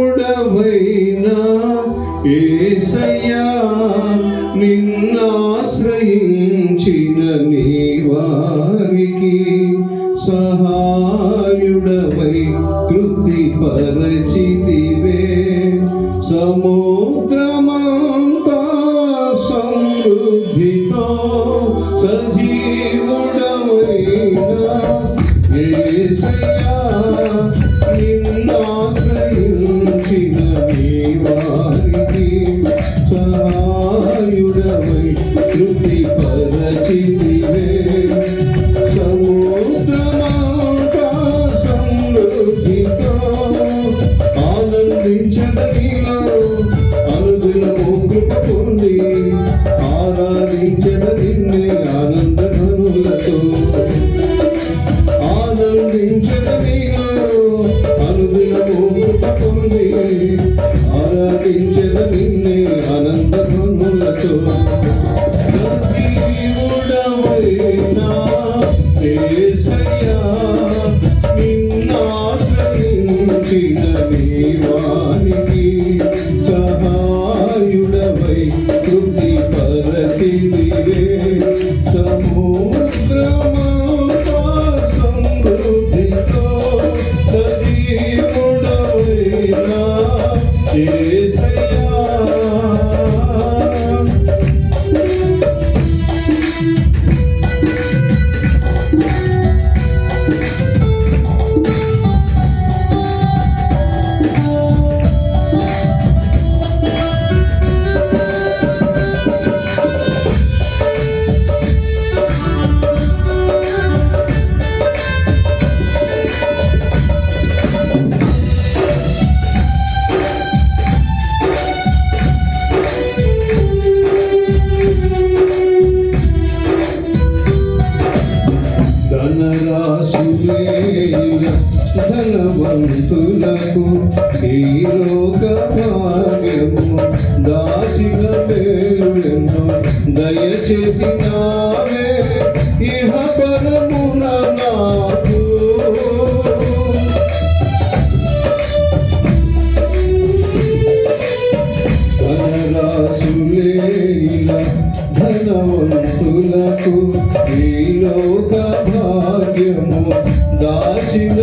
సజీవుడవైనా ఏసయ్యా నిన్నాశ్రయించిన నీ వారికి సహాయుడవై తృప్తి పరచితి సముద్రమంతా సమృద్ధితో సజీవుడవైనా ధనులతో ఆనందించదనిలో అనుదినము కృప పొంది ఆరాధించద నిన్నే ఆనంద ధనులతో జీవుడవైనా యేసయ్యా నిన్నాశ్రయించిన నీ సహాయుడవై తృప్తి పరచిదివే ధనవంతులకు ఈ లోక భాగ్యము దాచిన మేలులను దయచేసి నావే. ఇహ పరమున నాకు ధనవంతులకు ఈ లోక భాగ్యము దాచిన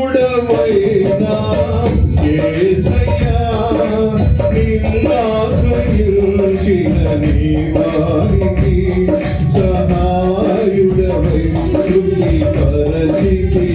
సజీవుడవైనా యేసయ్యా నిన్నాశ్రయించిన నీ వారికి సహాయుడవై పరచితి.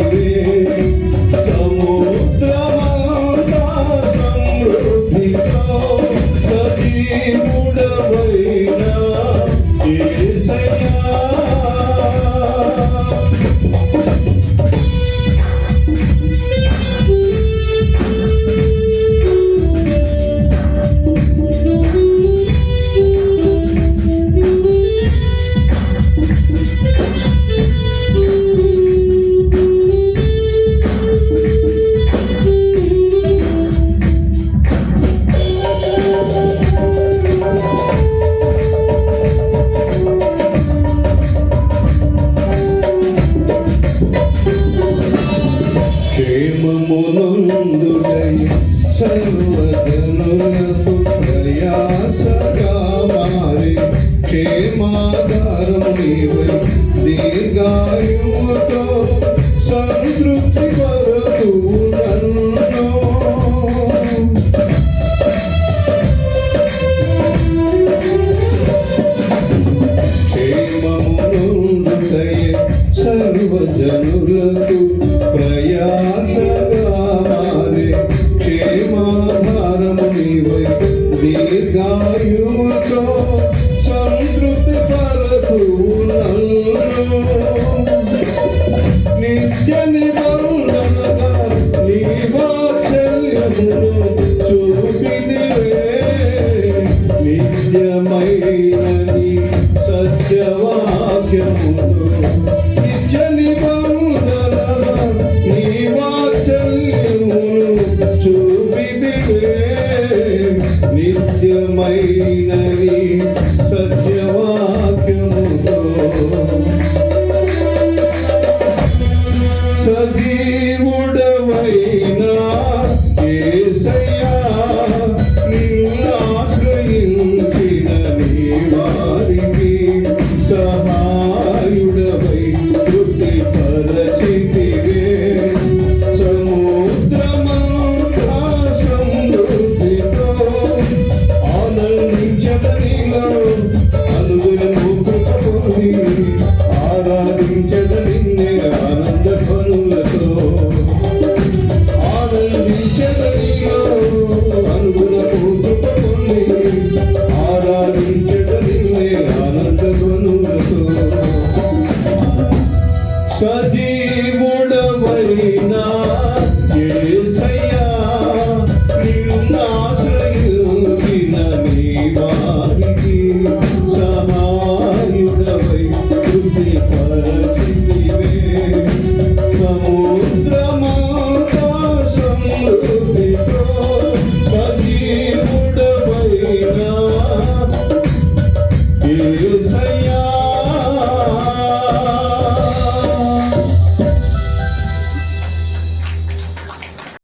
క్షేమాధారం నీవై